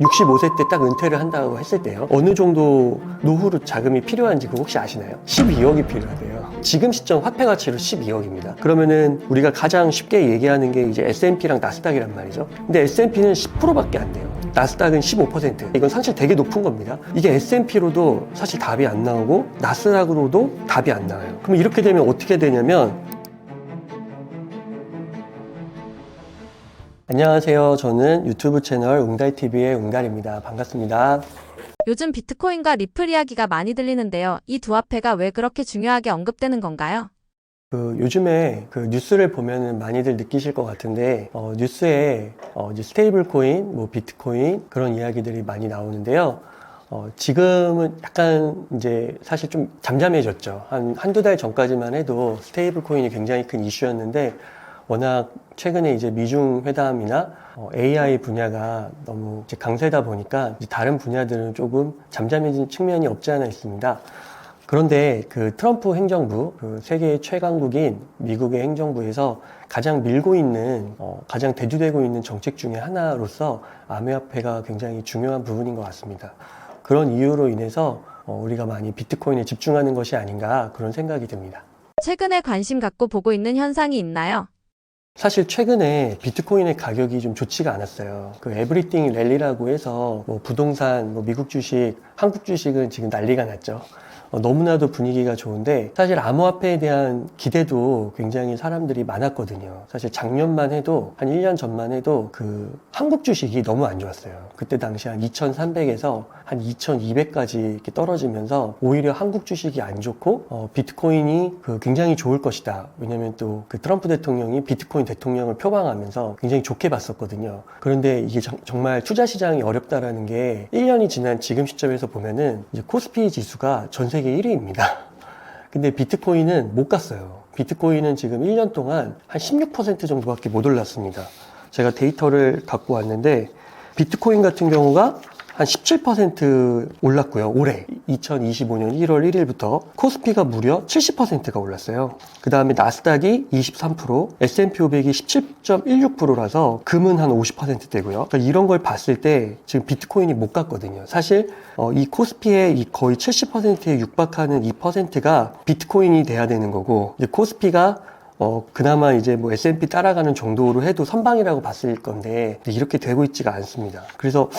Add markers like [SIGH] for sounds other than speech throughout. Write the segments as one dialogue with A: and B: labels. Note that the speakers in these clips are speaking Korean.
A: 65세 때 딱 은퇴를 한다고 했을 때요. 어느 정도 노후로 자금이 필요한지 그거 혹시 아시나요? 12억이 필요하대요. 지금 시점 화폐 가치로 12억입니다. 그러면은 우리가 가장 쉽게 얘기하는 게 이제 S&P랑 나스닥이란 말이죠. 근데 S&P는 10%밖에 안 돼요. 나스닥은 15%. 이건 사실 되게 높은 겁니다. 이게 S&P로도 사실 답이 안 나오고 나스닥으로도 답이 안 나와요. 그럼 이렇게 되면 어떻게 되냐면 안녕하세요. 저는 유튜브 채널 웅달TV의 웅달입니다. 반갑습니다.
B: 요즘 비트코인과 리플 이야기가 많이 들리는데요. 이 두 화폐가 왜 그렇게 중요하게 언급되는 건가요?
A: 그 요즘에 그 뉴스를 보면은 많이들 느끼실 것 같은데 어, 뉴스에 어, 이제 스테이블 코인, 뭐 비트코인 그런 이야기들이 많이 나오는데요. 어, 지금은 약간 이제 사실 좀 잠잠해졌죠. 한 한두 달 전까지만 해도 스테이블 코인이 굉장히 큰 이슈였는데 워낙 최근에 이제 미중 회담이나 어, AI 분야가 너무 강세다 보니까 다른 분야들은 조금 잠잠해진 측면이 없지 않아 있습니다. 그런데 그 트럼프 행정부, 그 세계의 최강국인 미국의 행정부에서 가장 밀고 있는, 어, 가장 대두되고 있는 정책 중에 하나로서 암호화폐가 굉장히 중요한 부분인 것 같습니다. 그런 이유로 인해서 어, 우리가 많이 비트코인에 집중하는 것이 아닌가 그런 생각이 듭니다.
B: 최근에 관심 갖고 보고 있는 현상이 있나요?
A: 사실 최근에 비트코인의 가격이 좀 좋지가 않았어요. 그 에브리띵 랠리라고 해서 뭐 부동산, 뭐 미국 주식, 한국 주식은 지금 난리가 났죠. 어, 너무나도 분위기가 좋은데 사실 암호화폐에 대한 기대도 굉장히 사람들이 많았거든요. 사실 작년만 해도 한 1년 전만 해도 그 한국 주식이 너무 안 좋았어요. 그때 당시 한 2,300에서 한 2,200까지 이렇게 떨어지면서 오히려 한국 주식이 안 좋고 어, 비트코인이 그 굉장히 좋을 것이다. 왜냐면 또 그 트럼프 대통령이 비트코인 대통령을 표방하면서 굉장히 좋게 봤었거든요. 그런데 이게 정- 정말 투자 시장이 어렵다라는 게 1년이 지난 지금 시점에서 보면은 이제 코스피 지수가 전 세계 1위입니다. [LAUGHS] 근데 비트코인은 못 갔어요. 비트코인은 지금 1년 동안 한 16% 정도밖에 못 올랐습니다. 제가 데이터를 갖고 왔는데 비트코인 같은 경우가 한 17% 올랐고요. 올해 2025년 1월 1일부터 코스피가 무려 70%가 올랐어요. 그 다음에 나스닥이 23%, S&P 500이 17.16%라서 금은 한 50%대고요. 그러니까 이런 걸 봤을 때 지금 비트코인이 못 갔거든요. 사실 어, 이 코스피의 이 거의 70%에 육박하는 이 퍼센트가 비트코인이 돼야 되는 거고 이제 코스피가 어, 그나마 이제 뭐 S&P 따라가는 정도로 해도 선방이라고 봤을 건데 이렇게 되고 있지가 않습니다. 그래서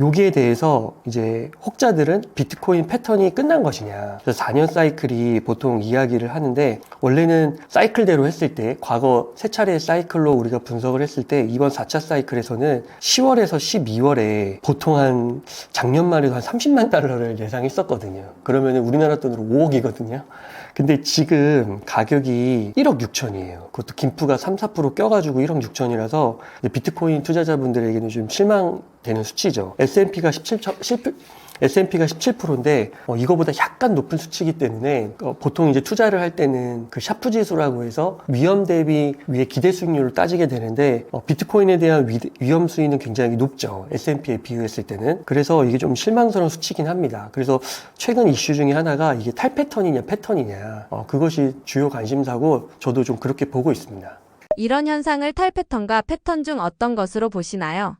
A: 여기에 대해서 이제 혹자들은 비트코인 패턴이 끝난 것이냐. 그래서 4년 사이클이 보통 이야기를 하는데 원래는 사이클대로 했을 때 과거 세 차례의 사이클로 우리가 분석을 했을 때 이번 4차 사이클에서는 10월에서 12월에 보통 한 작년만 해도 한 30만 달러를 예상했었거든요. 그러면 우리나라 돈으로 5억이거든요. 근데 지금 가격이 1억 6천이에요. 그것도 김프가 3, 4% 껴가지고 1억 6천이라서 비트코인 투자자분들에게는 좀 실망되는 수치죠. S&P가 17, 17 S&P가 17%인데 어, 이거보다 약간 높은 수치이기 때문에 어, 보통 이제 투자를 할 때는 그 샤프 지수라고 해서 위험 대비 위에 기대 수익률을 따지게 되는데 어, 비트코인에 대한 위, 위험 수위는 굉장히 높죠. S&P에 비교했을 때는 그래서 이게 좀 실망스러운 수치긴 합니다. 그래서 최근 이슈 중에 하나가 이게 탈 패턴이냐 패턴이냐 어, 그것이 주요 관심사고 저도 좀 그렇게 보고 있습니다.
B: 이런 현상을 탈 패턴과 패턴 중 어떤 것으로 보시나요?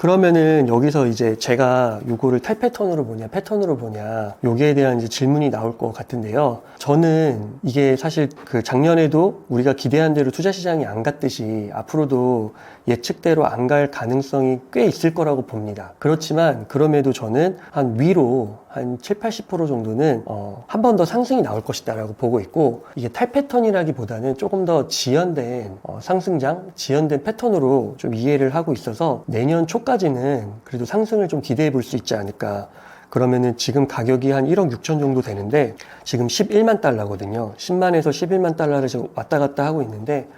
A: 그러면은 여기서 이제 제가 요거를 탈 패턴으로 보냐, 패턴으로 보냐, 여기에 대한 이제 질문이 나올 것 같은데요. 저는 이게 사실 그 작년에도 우리가 기대한 대로 투자 시장이 안 갔듯이 앞으로도 예측대로 안 갈 가능성이 꽤 있을 거라고 봅니다. 그렇지만 그럼에도 저는 한 위로 한 7, 80% 정도는 어, 한 번 더 상승이 나올 것이다라고 보고 있고 이게 탈 패턴이라기보다는 조금 더 지연된 어, 상승장, 지연된 패턴으로 좀 이해를 하고 있어서 내년 초까지는 그래도 상승을 좀 기대해 볼 수 있지 않을까. 그러면은 지금 가격이 한 1억 6천 정도 되는데 지금 11만 달러거든요. 10만에서 11만 달러를 지금 왔다 갔다 하고 있는데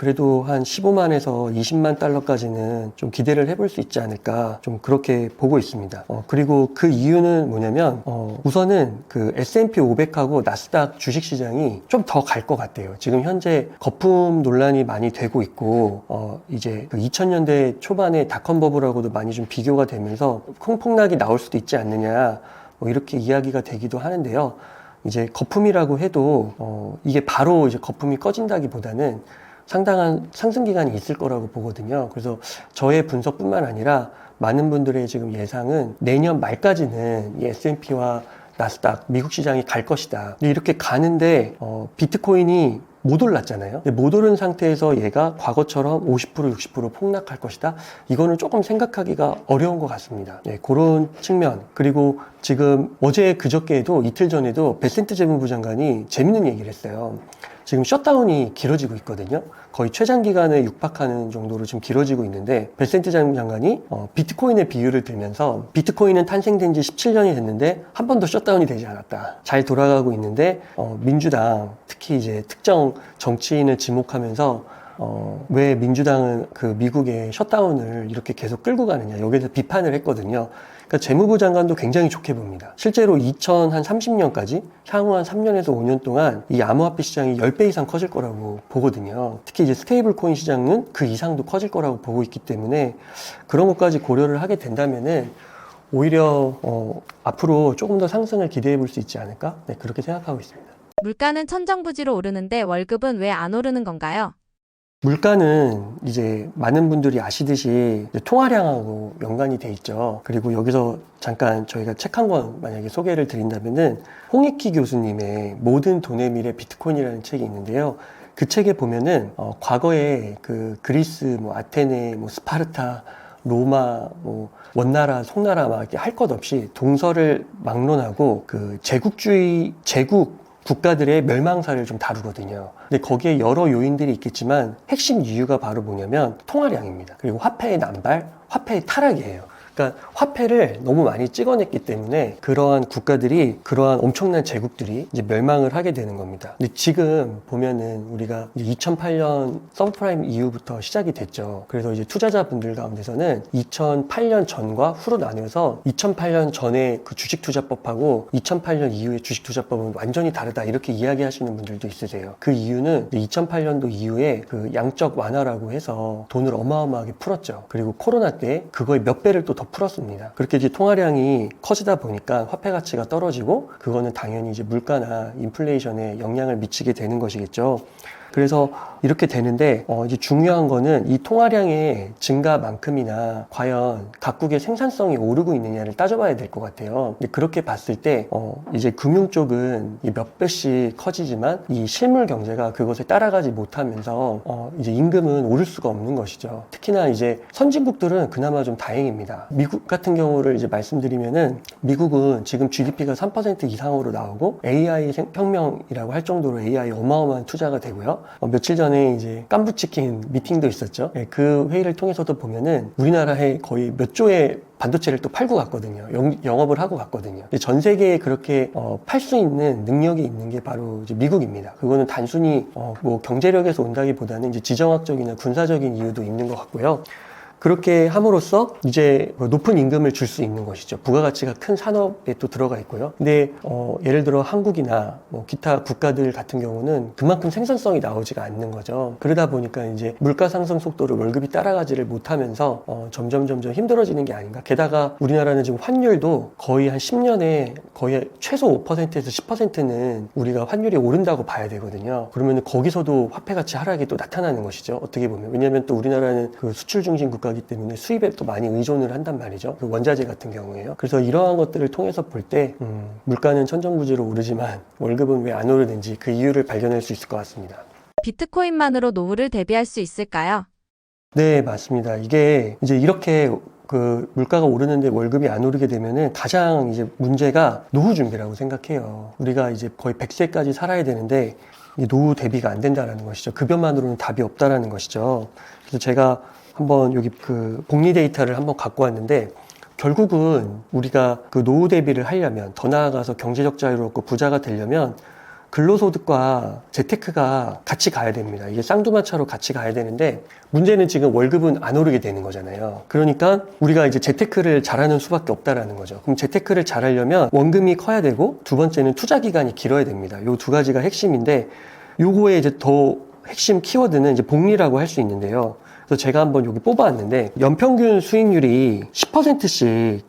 A: 그래도 한 15만에서 20만 달러까지는 좀 기대를 해볼 수 있지 않을까 좀 그렇게 보고 있습니다. 어, 그리고 그 이유는 뭐냐면 어, 우선은 그 S&P 500하고 나스닥 주식 시장이 좀 더 갈 것 같아요. 지금 현재 거품 논란이 많이 되고 있고 어, 이제 그 2000년대 초반에 닷컴 버블하고도 많이 좀 비교가 되면서 콩 폭락이 나올 수도 있지 않느냐 뭐 이렇게 이야기가 되기도 하는데요. 이제 거품이라고 해도 어, 이게 바로 이제 거품이 꺼진다기보다는 상당한 상승 기간이 있을 거라고 보거든요. 그래서 저의 분석뿐만 아니라 많은 분들의 지금 예상은 내년 말까지는 이 S&P와 나스닥 미국 시장이 갈 것이다. 이렇게 가는데 어, 비트코인이 못 올랐잖아요. 못 오른 상태에서 얘가 과거처럼 50% 60% 폭락할 것이다. 이거는 조금 생각하기가 어려운 것 같습니다. 네, 그런 측면 그리고 지금 어제 그저께에도 이틀 전에도 베센트 재무부 장관이 재밌는 얘기를 했어요. 지금 셧다운이 길어지고 있거든요. 거의 최장 기간에 육박하는 정도로 지금 길어지고 있는데 벨센트 장관이 어, 비트코인의 비유를 들면서 비트코인은 탄생된 지 17년이 됐는데 한 번도 셧다운이 되지 않았다. 잘 돌아가고 있는데 어, 민주당 특히 이제 특정 정치인을 지목하면서 어, 왜 민주당은 그 미국의 셧다운을 이렇게 계속 끌고 가느냐 여기에 대해서 비판을 했거든요. 그러니까 재무부 장관도 굉장히 좋게 봅니다. 실제로 2030년까지 향후 한 3년에서 5년 동안 이 암호화폐 시장이 10배 이상 커질 거라고 보거든요. 특히 이제 스테이블 코인 시장은 그 이상도 커질 거라고 보고 있기 때문에 그런 것까지 고려를 하게 된다면은 오히려 어, 앞으로 조금 더 상승을 기대해 볼 수 있지 않을까? 네, 그렇게 생각하고 있습니다.
B: 물가는 천정부지로 오르는데 월급은 왜 안 오르는 건가요?
A: 물가는 이제 많은 분들이 아시듯이 통화량하고 연관이 돼 있죠. 그리고 여기서 잠깐 저희가 책 한 권 만약에 소개를 드린다면은 홍익희 교수님의 모든 돈의 미래 비트코인이라는 책이 있는데요. 그 책에 보면은 어, 과거에 그 그리스, 뭐 아테네, 뭐 스파르타, 로마, 뭐 원나라, 송나라 막 할 것 없이 동서를 막론하고 그 제국주의 제국 국가들의 멸망사를 좀 다루거든요. 근데 거기에 여러 요인들이 있겠지만 핵심 이유가 바로 뭐냐면 통화량입니다. 그리고 화폐의 남발, 화폐의 타락이에요. 그러니까 화폐를 너무 많이 찍어냈기 때문에 그러한 국가들이 그러한 엄청난 제국들이 이제 멸망을 하게 되는 겁니다. 근데 지금 보면은 우리가 2008년 서브프라임 이후부터 시작이 됐죠. 그래서 이제 투자자분들 가운데서는 2008년 전과 후로 나뉘어서 2008년 전에 그 주식 투자법하고 2008년 이후의 주식 투자법은 완전히 다르다 이렇게 이야기하시는 분들도 있으세요. 그 이유는 2008년도 이후에 그 양적 완화라고 해서 돈을 어마어마하게 풀었죠. 그리고 코로나 때 그거의 몇 배를 또더 풀었습니다. 그렇게 이제 통화량이 커지다 보니까 화폐 가치가 떨어지고 그거는 당연히 이제 물가나 인플레이션에 영향을 미치게 되는 것이겠죠. 그래서 이렇게 되는데 어 이제 중요한 거는 이 통화량의 증가만큼이나 과연 각국의 생산성이 오르고 있느냐를 따져봐야 될 것 같아요. 근데 그렇게 봤을 때 어 이제 금융 쪽은 이몇 배씩 커지지만 이 실물 경제가 그것에 따라가지 못하면서 어 이제 임금은 오를 수가 없는 것이죠. 특히나 이제 선진국들은 그나마 좀 다행입니다. 미국 같은 경우를 이제 말씀드리면은 미국은 지금 GDP가 3% 이상으로 나오고 AI 생- 혁명이라고 할 정도로 AI 어마어마한 투자가 되고요. 어, 며칠 전에 이제 깐부치킨 미팅도 있었죠. 예, 그 회의를 통해서도 보면은 우리나라에 거의 몇 조의 반도체를 또 팔고 갔거든요. 영, 업을 하고 갔거든요. 전 세계에 그렇게 팔수 있는 능력이 있는 게 바로 미국입니다. 그거는 단순히 어, 뭐 경제력에서 온다기보다는 이제 지정학적이나 군사적인 이유도 있는 것 같고요. 그렇게 함으로써 이제 높은 임금을 줄 수 있는 것이죠. 부가가치가 큰 산업에 또 들어가 있고요. 근데 어, 예를 들어 한국이나 뭐 기타 국가들 같은 경우는 그만큼 생산성이 나오지가 않는 거죠. 그러다 보니까 이제 물가 상승 속도를 월급이 따라가지를 못하면서 어, 점점 점점 힘들어지는 게 아닌가. 게다가 우리나라는 지금 환율도 거의 한 10년에 거의 최소 5%에서 10%는 우리가 환율이 오른다고 봐야 되거든요. 그러면 거기서도 화폐 가치 하락이 또 나타나는 것이죠. 어떻게 보면. 왜냐하면 또 우리나라는 그 수출 중심 국가 이기 때문에 수입에 또 많이 의존을 한단 말이죠. 그 원자재 같은 경우에요. 그래서 이러한 것들을 통해서 볼 때, 음, 물가는 천정부지로 오르지만 월급은 왜 안 오르는지 그 이유를 발견할 수 있을 것 같습니다.
B: 비트코인만으로 노후를 대비할 수 있을까요?
A: 네, 맞습니다. 이게 이제 이렇게 그 물가가 오르는데 월급이 안 오르게 되면은 가장 이제 문제가 노후 준비라고 생각해요. 우리가 이제 거의 100세까지 살아야 되는데 이 노후 대비가 안 된다라는 것이죠. 급여만으로는 답이 없다라는 것이죠. 그래서 제가 한번 여기 그 복리 데이터를 한번 갖고 왔는데 결국은 우리가 그 노후 대비를 하려면 더 나아가서 경제적 자유를 얻고 부자가 되려면 근로소득과 재테크가 같이 가야 됩니다. 이게 쌍두마차로 같이 가야 되는데 문제는 지금 월급은 안 오르게 되는 거잖아요. 그러니까 우리가 이제 재테크를 잘하는 수밖에 없다라는 거죠. 그럼 재테크를 잘하려면 원금이 커야 되고 두 번째는 투자 기간이 길어야 됩니다. 요 두 가지가 핵심인데 요거에 이제 더 핵심 키워드는 이제 복리라고 할 수 있는데요. 그래서 제가 한번 여기 뽑아왔는데 연평균 수익률이 10%씩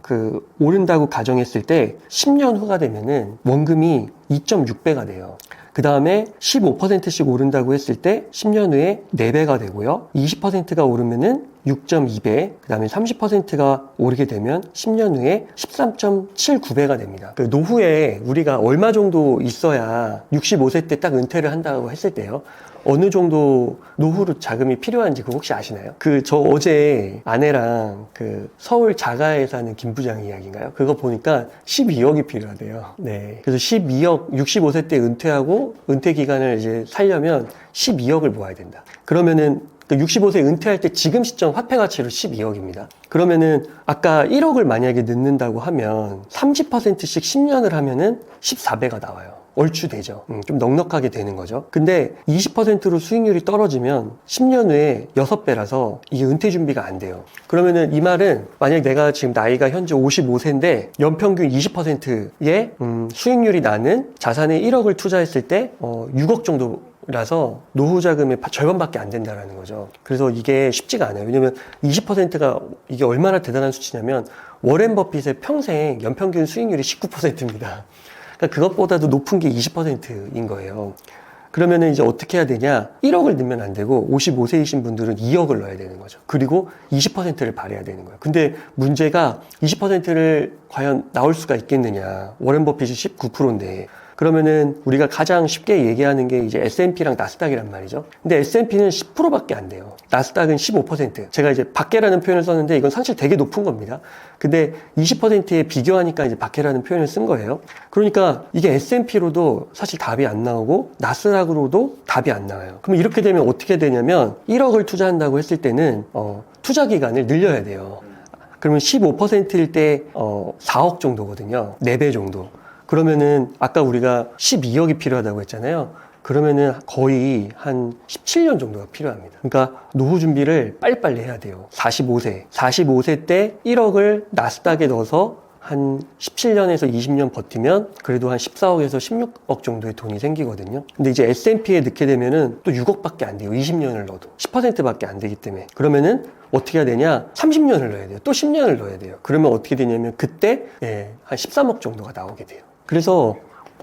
A: 그 오른다고 가정했을 때 10년 후가 되면은 원금이 2.6배가 돼요. 그 다음에 15%씩 오른다고 했을 때 10년 후에 4배가 되고요. 20%가 오르면은 6.2배, 그 다음에 30%가 오르게 되면 10년 후에 13.79배가 됩니다. 그 노후에 우리가 얼마 정도 있어야 65세 때 딱 은퇴를 한다고 했을 때요. 어느 정도 노후로 자금이 필요한지 그거 혹시 아시나요? 그 저 어제 아내랑 그 서울 자가에 사는 김 부장 이야기인가요? 그거 보니까 12억이 필요하대요. 네. 그래서 12억 65세 때 은퇴하고 은퇴 기간을 이제 살려면 12억을 모아야 된다. 그러면은 그 65세 은퇴할 때 지금 시점 화폐 가치로 12억입니다. 그러면은 아까 1억을 만약에 넣는다고 하면 30%씩 10년을 하면은 14배가 나와요. 얼추 되죠. 음, 좀 넉넉하게 되는 거죠. 근데 20%로 수익률이 떨어지면 10년 후에 6배라서 이게 은퇴 준비가 안 돼요. 그러면은 이 말은 만약 내가 지금 나이가 현재 55세인데 연평균 20%의 음, 수익률이 나는 자산에 1억을 투자했을 때 어, 6억 정도 라서 노후 자금의 바- 절반밖에 안 된다라는 거죠. 그래서 이게 쉽지가 않아요. 왜냐면 20%가 이게 얼마나 대단한 수치냐면 워렌 버핏의 평생 연평균 수익률이 19%입니다. 그러니까 그것보다도 높은 게 20%인 거예요. 그러면은 이제 어떻게 해야 되냐? 1억을 넣으면 안 되고 55세이신 분들은 2억을 넣어야 되는 거죠. 그리고 20%를 발해야 되는 거예요. 근데 문제가 20%를 과연 나올 수가 있겠느냐? 워렌 버핏이 19%인데 그러면은 우리가 가장 쉽게 얘기하는 게 이제 S&P랑 나스닥이란 말이죠. 근데 S&P는 10%밖에 안 돼요. 나스닥은 15%. 제가 이제 밖에라는 표현을 썼는데 이건 사실 되게 높은 겁니다. 근데 20%에 비교하니까 이제 밖에라는 표현을 쓴 거예요. 그러니까 이게 S&P로도 사실 답이 안 나오고 나스닥으로도 답이 안 나와요. 그럼 이렇게 되면 어떻게 되냐면 1억을 투자한다고 했을 때는 어, 투자 기간을 늘려야 돼요. 그러면 15%일 때 어, 4억 정도거든요. 4배 정도. 그러면은 아까 우리가 12억이 필요하다고 했잖아요. 그러면은 거의 한 17년 정도가 필요합니다. 그러니까 노후 준비를 빨리빨리 해야 돼요. 45세. 45세 때 1억을 나스닥에 넣어서 한 17년에서 20년 버티면 그래도 한 14억에서 16억 정도의 돈이 생기거든요. 근데 이제 S&P에 넣게 되면은 또 6억밖에 안 돼요. 20년을 넣어도. 10%밖에 안 되기 때문에. 그러면은 어떻게 해야 되냐? 30년을 넣어야 돼요. 또 10년을 넣어야 돼요. 그러면 어떻게 되냐면 그때 예, 한 13억 정도가 나오게 돼요. 그래서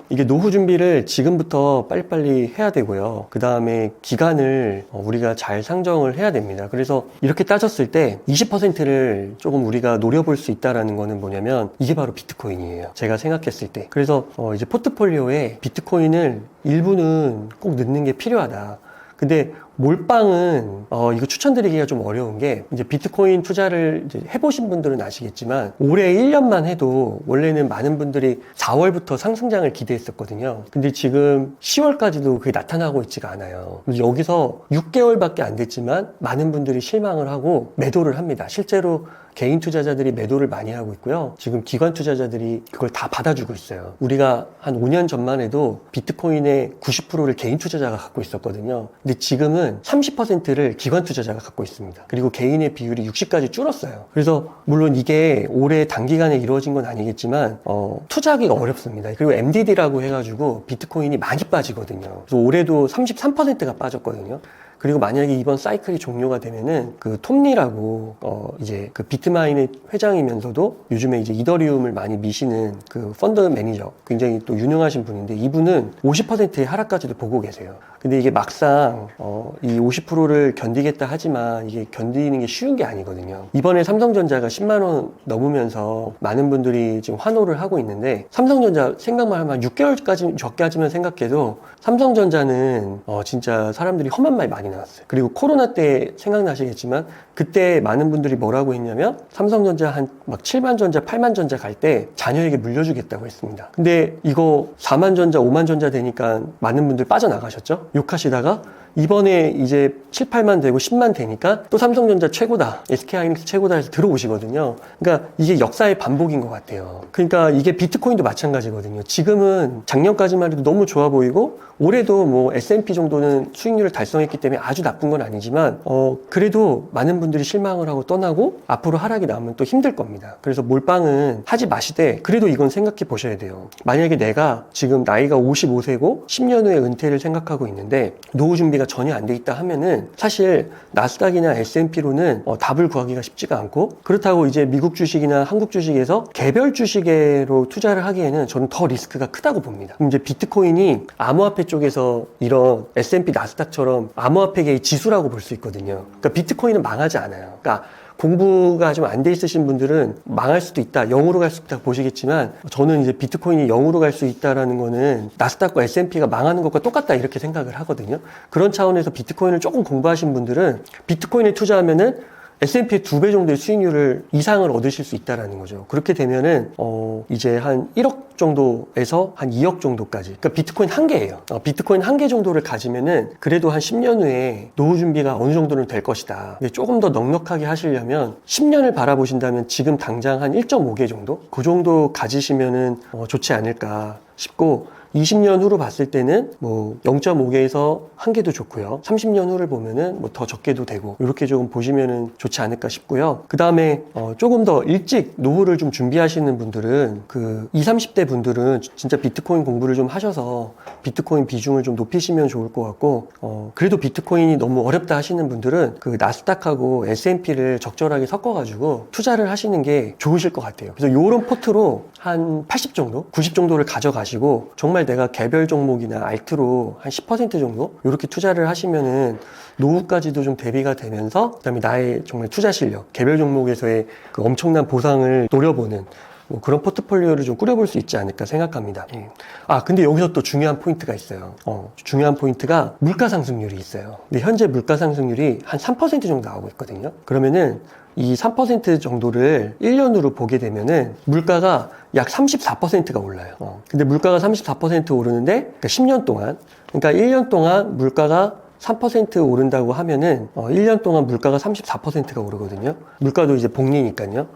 A: 이게 노후 준비를 지금부터 빨리빨리 해야 되고요. 그 다음에 기간을 어, 우리가 잘 상정을 해야 됩니다. 그래서 이렇게 따졌을 때 20%를 조금 우리가 노려볼 수 있다라는 거는 뭐냐면 이게 바로 비트코인이에요. 제가 생각했을 때. 그래서 어, 이제 포트폴리오에 비트코인을 일부는 꼭 넣는 게 필요하다. 근데 몰빵은 어, 이거 추천드리기가 좀 어려운 게 이제 비트코인 투자를 이제 해보신 분들은 아시겠지만 올해 1년만 해도 원래는 많은 분들이 4월부터 상승장을 기대했었거든요. 근데 지금 10월까지도 그게 나타나고 있지가 않아요. 여기서 6개월밖에 안 됐지만 많은 분들이 실망을 하고 매도를 합니다. 실제로 개인 투자자들이 매도를 많이 하고 있고요. 지금 기관 투자자들이 그걸 다 받아주고 있어요. 우리가 한 5년 전만 해도 비트코인의 90%를 개인 투자자가 갖고 있었거든요. 근데 지금은 30%를 기관 투자자가 갖고 있습니다. 그리고 개인의 비율이 60까지 줄었어요. 그래서 물론 이게 올해 단기간에 이루어진 건 아니겠지만 어, 투자하기가 어렵습니다. 그리고 MDD라고 해가지고 비트코인이 많이 빠지거든요. 그래서 올해도 33%가 빠졌거든요. 그리고 만약에 이번 사이클이 종료가 되면은 그 톰리라고 어 이제 그 비트마인의 회장이면서도 요즘에 이제 이더리움을 많이 미시는 그 펀드 매니저 굉장히 또 유능하신 분인데 이분은 50%의 하락까지도 보고 계세요. 근데 이게 막상 어 이 50%를 견디겠다 하지만 이게 견디는 게 쉬운 게 아니거든요. 이번에 삼성전자가 10만 원 넘으면서 많은 분들이 지금 환호를 하고 있는데 삼성전자 생각만 하면 6개월까지 적게 하지만 생각해도 삼성전자는 어 진짜 사람들이 험한 말 많이 나왔어요. 그리고 코로나 때 생각나시겠지만 그때 많은 분들이 뭐라고 했냐면 삼성전자 한 막 7만 전자, 8만 전자 갈 때 자녀에게 물려주겠다고 했습니다. 근데 이거 4만 전자, 5만 전자 되니까 많은 분들 빠져나가셨죠? 욕하시다가 이번에 이제 7, 8만 되고 10만 되니까 또 삼성전자 최고다, SK하이닉스 최고다 해서 들어오시거든요. 그러니까 이게 역사의 반복인 것 같아요. 그러니까 이게 비트코인도 마찬가지거든요. 지금은 작년까지만 해도 너무 좋아 보이고 올해도 뭐 S&P 정도는 수익률을 달성했기 때문에 아주 나쁜 건 아니지만 어 그래도 많은 분들이 실망을 하고 떠나고 앞으로 하락이 나오면 또 힘들 겁니다. 그래서 몰빵은 하지 마시되 그래도 이건 생각해 보셔야 돼요. 만약에 내가 지금 나이가 55세고 10년 후에 은퇴를 생각하고 있는데 노후 준비가 전혀 안 돼 있다 하면은 사실 나스닥이나 S&P로는 어, 답을 구하기가 쉽지가 않고 그렇다고 이제 미국 주식이나 한국 주식에서 개별 주식으로 투자를 하기에는 저는 더 리스크가 크다고 봅니다. 이제 비트코인이 암호화폐 쪽에서 이런 S&P 나스닥처럼 암호화폐계의 지수라고 볼 수 있거든요. 그러니까 비트코인은 망하지 않아요. 그러니까 공부가 좀 안 돼 있으신 분들은 망할 수도 있다, 0으로 갈 수 있다 보시겠지만 저는 이제 비트코인이 0으로 갈 수 있다라는 거는 나스닥과 S&P가 망하는 것과 똑같다 이렇게 생각을 하거든요. 그런 차원에서 비트코인을 조금 공부하신 분들은 비트코인에 투자하면은 S&P의 두 배 정도의 수익률을 이상을 얻으실 수 있다라는 거죠. 그렇게 되면은 어 이제 한 1억 정도에서 한 2억 정도까지. 그러니까 비트코인 한 개예요. 어, 비트코인 한 개 정도를 가지면은 그래도 한 10년 후에 노후 준비가 어느 정도는 될 것이다. 근데 조금 더 넉넉하게 하시려면 10년을 바라보신다면 지금 당장 한 1.5개 정도? 그 정도 가지시면은 어, 좋지 않을까 싶고 20년 후로 봤을 때는 뭐 0.5개에서 한 개도 좋고요. 30년 후를 보면은 뭐 더 적게도 되고 이렇게 조금 보시면은 좋지 않을까 싶고요. 그 다음에 어 조금 더 일찍 노후를 좀 준비하시는 분들은 그 20, 30대 분들은 진짜 비트코인 공부를 좀 하셔서 비트코인 비중을 좀 높이시면 좋을 것 같고 어 그래도 비트코인이 너무 어렵다 하시는 분들은 그 나스닥하고 S&P를 적절하게 섞어가지고 투자를 하시는 게 좋으실 것 같아요. 그래서 요런 포트로 한 80 정도, 90 정도를 가져가시고 정말 내가 개별 종목이나 알트로 한 10% 정도 이렇게 투자를 하시면은 노후까지도 좀 대비가 되면서 그다음에 나의 정말 투자 실력, 개별 종목에서의 그 엄청난 보상을 노려보는 뭐 그런 포트폴리오를 좀 꾸려볼 수 있지 않을까 생각합니다. 예. 아, 근데 여기서 또 중요한 포인트가 있어요. 어, 중요한 포인트가 물가 상승률이 있어요. 근데 현재 물가 상승률이 한 3% 정도 나오고 있거든요. 그러면은 이 3% 정도를 1년으로 보게 되면은 물가가 약 34%가 올라요. 어, 근데 물가가 34% 오르는데 그러니까 10년 동안 그러니까 1년 동안 물가가 3% 오른다고 하면은 어, 1년 동안 물가가 34%가 오르거든요. 물가도 이제 복리니까요.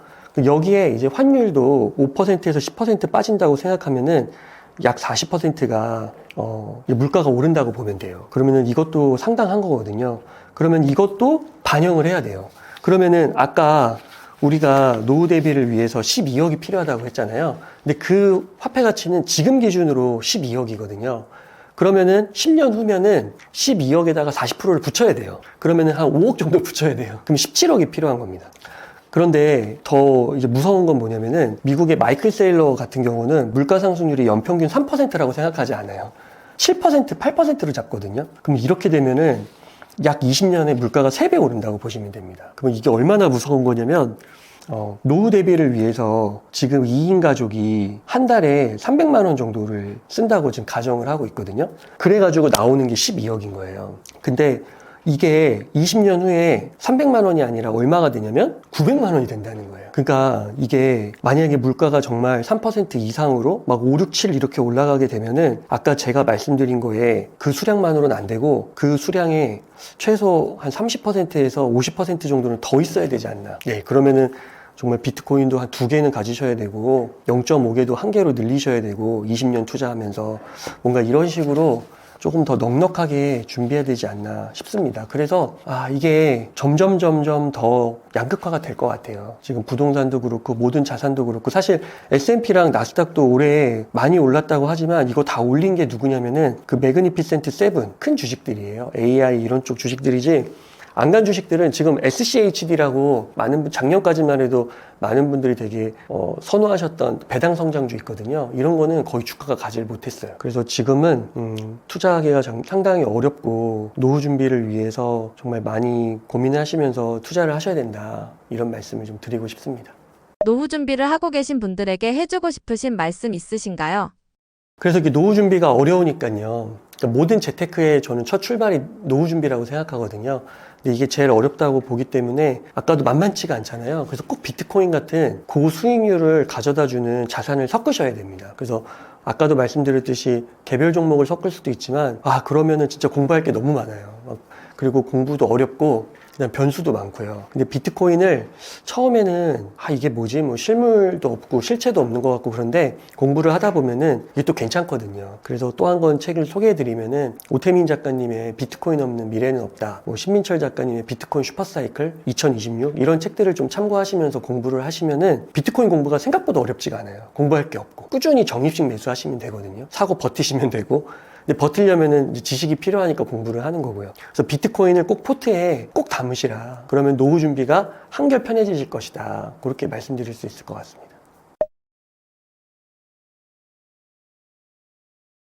A: 여기에 이제 환율도 5%에서 10% 빠진다고 생각하면은 약 40%가 어, 물가가 오른다고 보면 돼요. 그러면은 이것도 상당한 거거든요. 그러면 이것도 반영을 해야 돼요. 그러면은 아까 우리가 노후 대비를 위해서 12억이 필요하다고 했잖아요. 근데 그 화폐 가치는 지금 기준으로 12억이거든요. 그러면은 10년 후면은 12억에다가 40%를 붙여야 돼요. 그러면은 한 5억 정도 붙여야 돼요. 그럼 17억이 필요한 겁니다. 그런데 더 이제 무서운 건 뭐냐면은 미국의 마이클 세일러 같은 경우는 물가 상승률이 연평균 3%라고 생각하지 않아요. 7%, 8%를 잡거든요. 그럼 이렇게 되면은 약 20년에 물가가 3배 오른다고 보시면 됩니다. 그럼 이게 얼마나 무서운 거냐면 어, 노후 대비를 위해서 지금 2인 가족이 한 달에 300만 원 정도를 쓴다고 지금 가정을 하고 있거든요. 그래가지고 나오는 게 12억인 거예요. 근데 이게 20년 후에 300만 원이 아니라 얼마가 되냐면 900만 원이 된다는 거예요. 그러니까 이게 만약에 물가가 정말 3% 이상으로 막 5, 6, 7 이렇게 올라가게 되면은 아까 제가 말씀드린 거에 그 수량만으로는 안 되고 그 수량에 최소 한 30%에서 50% 정도는 더 있어야 되지 않나. 예, 그러면은 정말 비트코인도 한 두 개는 가지셔야 되고 0.5개도 한 개로 늘리셔야 되고 20년 투자하면서 뭔가 이런 식으로 조금 더 넉넉하게 준비해야 되지 않나 싶습니다. 그래서 아 이게 점점 점점 더 양극화가 될 것 같아요. 지금 부동산도 그렇고 모든 자산도 그렇고 사실 S&P랑 나스닥도 올해 많이 올랐다고 하지만 이거 다 올린 게 누구냐면은 그 매그니피센트 세븐 큰 주식들이에요. AI 이런 쪽 주식들이지 안간 주식들은 지금 SCHD라고 많은 분, 작년까지만 해도 많은 분들이 되게 어, 선호하셨던 배당 성장주 있거든요. 이런 거는 거의 주가가 가질 못했어요. 그래서 지금은 음, 투자하기가 장- 상당히 어렵고 노후 준비를 위해서 정말 많이 고민을 하시면서 투자를 하셔야 된다. 이런 말씀을 좀 드리고 싶습니다.
B: 노후 준비를 하고 계신 분들에게 해주고 싶으신 말씀 있으신가요?
A: 그래서 이게 노후 준비가 어려우니까요. 그러니까 모든 재테크의 저는 첫 출발이 노후 준비라고 생각하거든요. 근데 이게 제일 어렵다고 보기 때문에 아까도 만만치가 않잖아요. 그래서 꼭 비트코인 같은 고수익률을 가져다 주는 자산을 섞으셔야 됩니다. 그래서 아까도 말씀드렸듯이 개별 종목을 섞을 수도 있지만 아 그러면은 진짜 공부할 게 너무 많아요. 막 그리고 공부도 어렵고 그냥 변수도 많고요. 근데 비트코인을 처음에는 아 이게 뭐지 뭐 실물도 없고 실체도 없는 것 같고 그런데 공부를 하다 보면은 이게 또 괜찮거든요. 그래서 또 한 권 책을 소개해드리면은 오태민 작가님의 비트코인 없는 미래는 없다. 뭐 신민철 작가님의 비트코인 슈퍼사이클 2026 이런 책들을 좀 참고하시면서 공부를 하시면은 비트코인 공부가 생각보다 어렵지가 않아요. 공부할 게 없고 꾸준히 적립식 매수하시면 되거든요. 사고 버티시면 되고 근데 버틸려면은 지식이 필요하니까 공부를 하는 거고요. 그래서 비트코인을 꼭 포트에 꼭 담으시라. 그러면 노후 준비가 한결 편해지실 것이다. 그렇게 말씀드릴 수 있을 것 같습니다.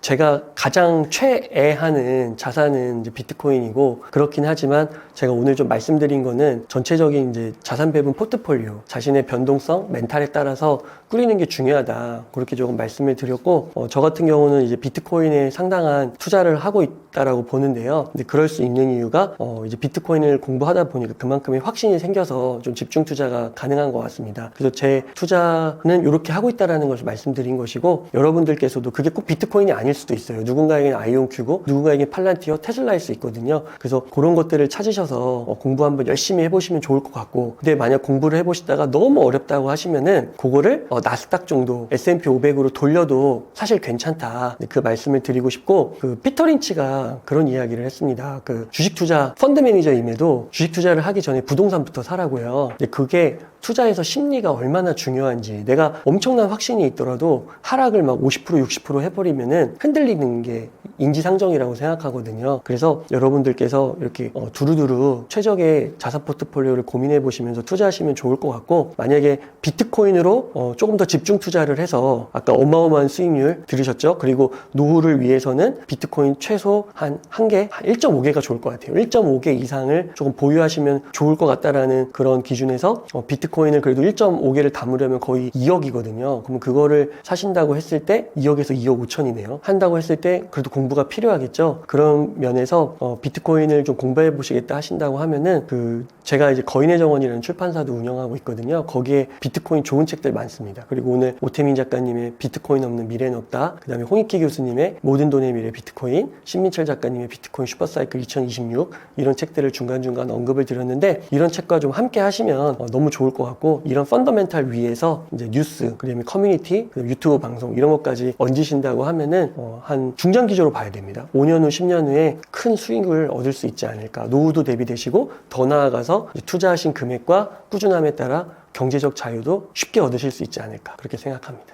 A: 제가 가장 최애하는 자산은 이제 비트코인이고 그렇긴 하지만 제가 오늘 좀 말씀드린 거는 전체적인 이제 자산 배분 포트폴리오 자신의 변동성 멘탈에 따라서 꾸리는 게 중요하다. 그렇게 조금 말씀을 드렸고 어, 저 같은 경우는 이제 비트코인에 상당한 투자를 하고 있다라고 보는데요. 근데 그럴 수 있는 이유가 어, 이제 비트코인을 공부하다 보니까 그만큼의 확신이 생겨서 좀 집중 투자가 가능한 것 같습니다. 그래서 제 투자는 이렇게 하고 있다라는 것을 말씀드린 것이고 여러분들께서도 그게 꼭 비트코인이 아닐 수도 있어요. 누군가에게는 아이온큐고 누군가에게는 팔란티어, 테슬라일 수 있거든요. 그래서 그런 것들을 찾으셔서 어, 공부 한번 열심히 해보시면 좋을 것 같고 근데 만약 공부를 해보시다가 너무 어렵다고 하시면은 그거를 어, 나스닥 정도 S&P 500으로 돌려도 사실 괜찮다. 그 말씀을 드리고 싶고 그 피터 린치가 그런 이야기를 했습니다. 그 주식 투자 펀드 매니저임에도 주식 투자를 하기 전에 부동산부터 사라고요. 근데 그게 투자에서 심리가 얼마나 중요한지 내가 엄청난 확신이 있더라도 하락을 막 50% 60% 해버리면은 흔들리는 게 인지상정이라고 생각하거든요. 그래서 여러분들께서 이렇게 어, 두루두루 최적의 자산 포트폴리오를 고민해 보시면서 투자하시면 좋을 것 같고 만약에 비트코인으로 어, 조금 더 집중 투자를 해서 아까 어마어마한 수익률 들으셨죠? 그리고 노후를 위해서는 비트코인 최소 한한 개, 1.5개가 좋을 것 같아요. 1.5개 이상을 조금 보유하시면 좋을 것 같다라는 그런 기준에서 어, 비트코인을 그래도 1.5개를 담으려면 거의 2억이거든요. 그러면 그거를 사신다고 했을 때 2억에서 2억 5천이네요. 한 다고 했을 때 그래도 공부가 필요하겠죠. 그런 면에서 어, 비트코인을 좀 공부해 보시겠다 하신다고 하면은 그 제가 이제 거인의 정원이라는 출판사도 운영하고 있거든요. 거기에 비트코인 좋은 책들 많습니다. 그리고 오늘 오태민 작가님의 비트코인 없는 미래는 없다. 그 다음에 홍익기 교수님의 모든 돈의 미래 비트코인, 신민철 작가님의 비트코인 슈퍼사이클 2026 이런 책들을 중간중간 언급을 드렸는데 이런 책과 좀 함께 하시면 어, 너무 좋을 것 같고 이런 펀더멘탈 위에서 이제 뉴스, 그다음에 커뮤니티, 그다음에 유튜브 방송 이런 것까지 얹으신다고 하면은 어, 한 중장 기조로 봐야 됩니다. 5년 후, 10년 후에 큰 수익을 얻을 수 있지 않을까. 노후도 대비되시고 더 나아가서 투자하신 금액과 꾸준함에 따라 경제적 자유도 쉽게 얻으실 수 있지 않을까 그렇게 생각합니다.